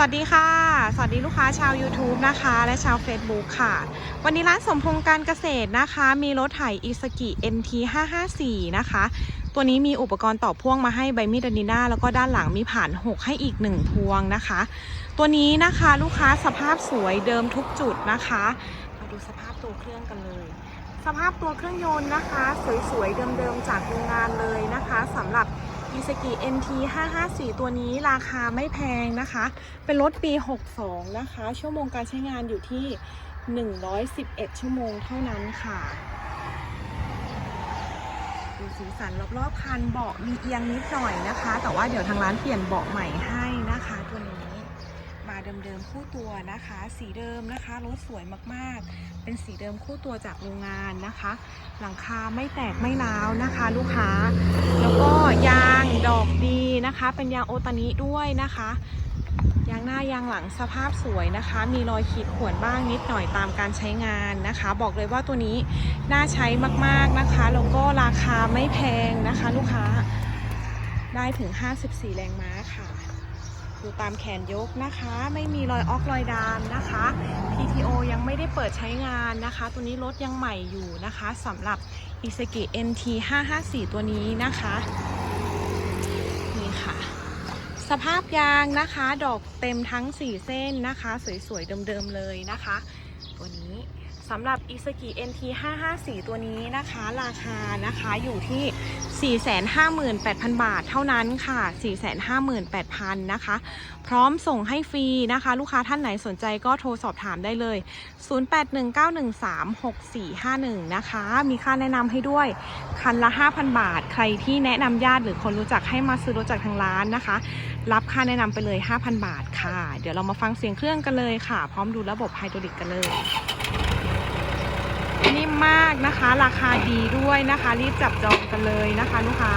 สวัสดีค่ะ สวัสดีลูกค้าชาว YouTube นะคะ และชาว Facebook ค่ะ วันนี้ร้านสมพงษ์การเกษตรนะคะ มีรถไถอิสกิ NT 554นะคะ ตัวนี้มีอุปกรณ์ต่อพ่วงมาให้ใบมีดอานิน่าแล้วก็ด้านหลังมีผ่าน 6 ให้อีก 1 พวงนะคะ ตัวนี้นะคะลูกค้าสภาพสวยเดิมทุกจุดนะคะ มาดูสภาพตัวเครื่องกันเลย สภาพตัวเครื่องยนต์นะคะ สวยๆเดิมๆจากโรงงานเลยนะคะสำหรับ อิสกิ NT 554 ตัวนี้ราคาไม่แพงนะคะ เป็นรถปี 62 นะคะ ชั่วโมงการใช้งานอยู่ที่ 111 ชั่วโมงเท่านั้นค่ะดูสีสันรอบๆคันเบาะมีเอียงนิดหน่อยนะคะ แต่ว่าเดี๋ยวทางร้านเปลี่ยนเบาะใหม่ให้นะคะตัวนี้ มาเดิมๆคู่ตัวนะคะ สีเดิมนะคะรถสวยมากๆ เป็นสีเดิมคู่ตัวจากโรงงานนะคะ หลังคาไม่แตกไม่ร้าวนะคะ ลูกค้า แล้วก็ยางดอกดีนะคะ เป็นยางโอตานิด้วยนะคะยางหน้ายางหลังสภาพสวยนะคะ มีรอยขีดข่วนบ้างนิดหน่อยตามการใช้งานนะคะ บอกเลยว่าตัวนี้น่าใช้มากๆนะคะแล้วก็ราคาไม่แพงนะคะ ลูกค้าได้ถึง 54 แรงม้าค่ะ ดูตามแขนยกนะคะ ไม่มีรอยออกรอยดามนะคะ PTO ยังไม่ได้เปิดใช้งานนะคะ ตัวนี้รถยังใหม่อยู่นะคะสำหรับ i s a k i NT 554ตัวนี้นะคะนี่ค่ะ สภาพยางนะคะ ดอกเต็มทั้ง 4 เส้นนะคะ สวยๆเดิมๆเลยนะคะ ตัวนี้ สำหรับ i s a k i NT 554 ตัวนี้นะคะ ราคานะคะอยู่ที่ 458,000 บาทเท่านั้นค่ะ 458,000 นะคะ พร้อมส่งให้ฟรีนะคะ ลูกค้าท่านไหนสนใจก็โทรสอบถามได้เลย 0819136451 นะคะ มีค่าแนะนำให้ด้วย คันละ 5,000 บาท ใครที่แนะนำญาติหรือคนรู้จักให้มาซื้อรถจากทางร้านนะคะ รับค่าแนะนำไปเลย 5,000 บาทค่ะ เดี๋ยวเรามาฟังเสียงเครื่องกันเลยค่ะ พร้อมดูระบบไฮดรอลิกกันเลย นิ่มมากนะคะ ราคาดีด้วยนะคะ รีบจับจองกันเลยนะคะ ลูกค้า